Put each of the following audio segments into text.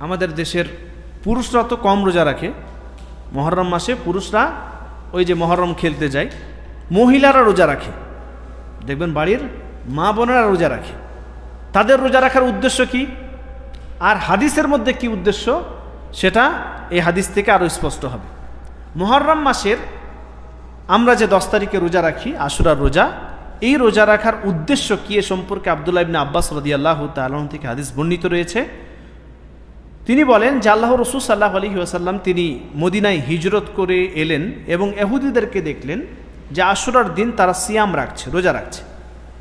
আমাদের দেশের পুরুষরা তো কম রোজা রাখে। মহরম মাসে পুরুষরা ওই যে মহরম খেলতে যায়। মহিলারা রোজা রাখে। দেখবেন বাড়ির মা বোনেরা রোজা রাখে। তাদের রোজা রাখার উদ্দেশ্য কি? আর হাদিসের মধ্যে কি উদ্দেশ্য? সেটা এই হাদিস থেকে আরও স্পষ্ট হবে। মহরম মাসের আমরা যে দশ তারিখে রোজা রাখি, আশুরার রোজা, এই রোজা রাখার উদ্দেশ্য কি এ সম্পর্কে আবদুল্লাহ ইবনে আব্বাস রদি আল্লাহ তালন থেকে হাদিস বর্ণিত রয়েছে। তিনি বলেন যে আল্লাহ রসুল সাল্লাহ আলহি আসাল্লাম তিনি মদিনায় হিজরত করে এলেন এবং এহুদিদেরকে দেখলেন যে আশুরার দিন তারা সিয়াম রাখছে, রোজা রাখছে।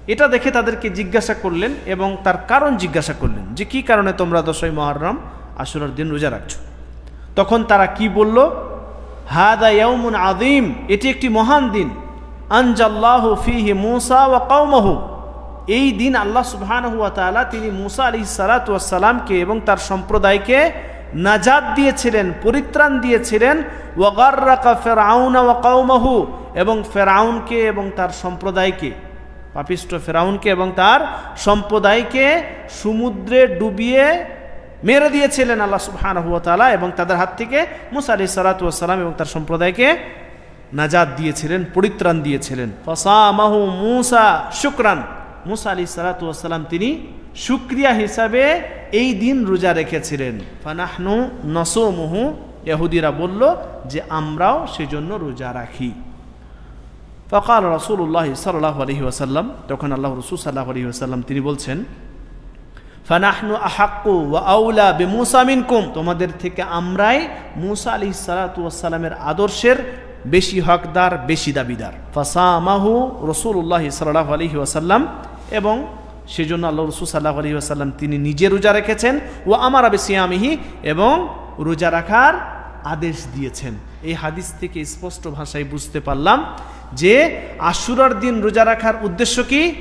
এটা দেখে তাদেরকে জিজ্ঞাসা করলেন এবং তার কারণ জিজ্ঞাসা করলেন যে কি কারণে তোমরা দশই মহরম আশুরার দিন রোজা রাখছো? তখন তারা কি বলল? হাদা ইয়াউমুন আদিম এটি একটি মহান দিন। আনজাল্লাহ ফিহি মুসা ওয়া কৌমহু এই দিন আল্লাহ সুবহানাহু ওয়া তাআলা তিনি মুসা আলাইহিস সালাতু ওয়াস সালামকে এবং তার সম্প্রদায়কে নাজাদ দিয়েছিলেন, পরিত্রাণ দিয়েছিলেন। ওয়াগাররাকা ফেরাউনা ওয়া কৌমহু এবং ফেরাউনকে এবং তার সম্প্রদায়কে, পাপিষ্ট ফেরাউনকে এবং তার সম্প্রদায়কে সমুদ্রে ডুবিয়ে মেরে দিয়েছিলেন আল্লাহ সুবহানাহু ওয়া তাআলা এবং তাদের হাত থেকে মুসা আলাইহিস সালাতু ওয়াস সালাম এবং তার সম্প্রদায়কে নাজাদ দিয়েছিলেন, পরিত্রাণ দিয়েছিলেন। ফসা মাহু মুসা শুকরান। মুসা আলি সালাতু ওয়াস সালাম তিনি শুক্রিয়া হিসাবে এই দিন রোজা রেখেছিলেন। ফানাহনু নসুমুহু, ইহুদিরা বলল যে আমরাও সেজন্য রোজা রাখি। ফকাল রসুল্লাহ সাল্লাহ আলহি ওয়াসাল্লাম, তখন আল্লাহ রসুল সাল্লাহ আলহি ওয়াসাল্লাম তিনি বলছেন, ফানাহনু আহাক্কু ওয়া আউলা বে মুসা মিনকুম, তোমাদের থেকে আমরাই মুসা আলি সালাতামের আদর্শের বেশি হকদার, বেশি দাবিদার। ফাসামাহু রসুল্লাহ সাল্লাহ আলহি ওয়াসাল্লাম এবং সেজন্য আল্লাহ রসুল সাল্লাহ আলহি ওয়াসাল্লাম তিনি নিজে রোজা রেখেছেন ও আমার আবেসিয়ামিহি এবং রোজা রাখার আদেশ দিয়েছেন। এই হাদিস থেকে স্পষ্ট ভাষায় বুঝতে পারলাম যে আশুরার দিন রোজা রাখার উদ্দেশ্য কি?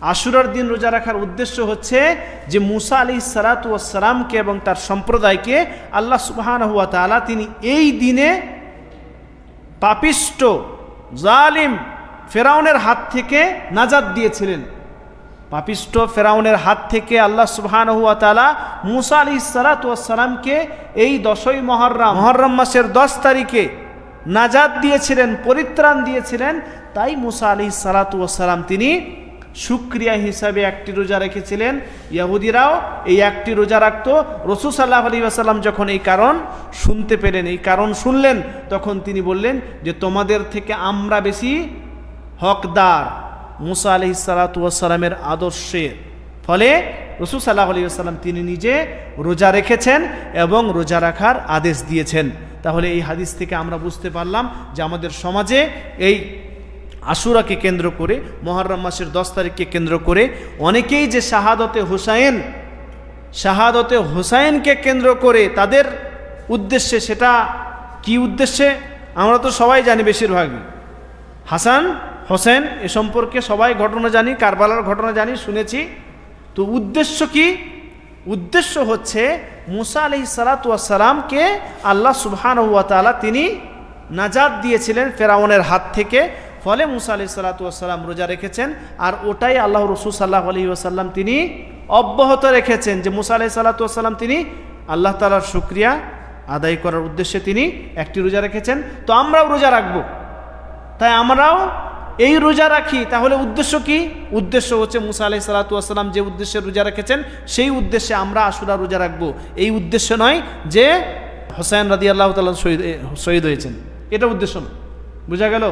আশুরার দিন রোজা রাখার উদ্দেশ্য হচ্ছে যে মুসা আলি সালাতামকে এবং তার সম্প্রদায়কে আল্লাহ সুবাহান হুয়া তালা তিনি এই দিনে পাপিষ্ট, জালিম ফেরাউনের হাত থেকে নাজাদ দিয়েছিলেন। পাপিষ্ট ফেরাউনের হাত থেকে আল্লাহ সুবহান হুয়া তালা মুসা আলি সালাতামকে এই দশই মহরম মহরম মাসের দশ তারিখে নাজাদ দিয়েছিলেন, পরিত্রাণ দিয়েছিলেন। তাই মুসা আলি সালাতাম তিনি সুক্রিয়া হিসাবে একটি রোজা রেখেছিলেন। ইয়াহুদিরাও এই একটি রোজা রাখত। রসুল সাল্লাহ আলী আসাল্লাম যখন এই কারণ শুনতে পেলেন, এই কারণ শুনলেন, তখন তিনি বললেন যে, তোমাদের থেকে আমরা বেশি হকদার। মুসা আলি সালাতামের আদর্শের ফলে রসুল সাল্লাহ আলী তিনি নিজে রোজা রেখেছেন এবং রোজা রাখার আদেশ দিয়েছেন। তাহলে এই হাদিস থেকে আমরা বুঝতে পারলাম যে আমাদের সমাজে এই আশুরাকে কেন্দ্র করে, মহরম মাসের দশ তারিখকে কেন্দ্র করে অনেকেই যে শাহাদতে হুসাইন, শাহাদতে হুসাইনকে কেন্দ্র করে তাদের উদ্দেশ্যে সেটা কি উদ্দেশ্যে? আমরা তো সবাই জানি বেশিরভাগই। হাসান হোসেন, এ সম্পর্কে সবাই ঘটনা জানি, কারবালার ঘটনা জানি, শুনেছি। তো উদ্দেশ্য কি? উদ্দেশ্য হচ্ছে মুসা আলি সালাতামকে আল্লাহ সুবহান তালা তিনি নাজাদ দিয়েছিলেন ফেরাউনের হাত থেকে। ফলে মুসা আলি সাল্লাতাম রোজা রেখেছেন আর ওটাই আল্লাহ রসুল সাল্লাহ আলহি আসাল্লাম তিনি অব্যাহত রেখেছেন যে মুসা আলি সাল্লাতাম তিনি আল্লাহ তালার শুক্রিয়া আদায় করার উদ্দেশ্যে তিনি একটি রোজা রেখেছেন। তো আমরাও রোজা রাখব। তাই আমরাও এই রোজা রাখি, তাহলে উদ্দেশ্য কি? উদ্দেশ্য হচ্ছে মুসা আলাই সালাতাম যে উদ্দেশ্যে রোজা রেখেছেন, সেই উদ্দেশ্যে আমরা আশুরা রোজা রাখব। এই উদ্দেশ্য নয় যে হোসেন রাদি আল্লাহ তাল শহীদ শহীদ হয়েছেন। এটা উদ্দেশ্য বোঝা গেল?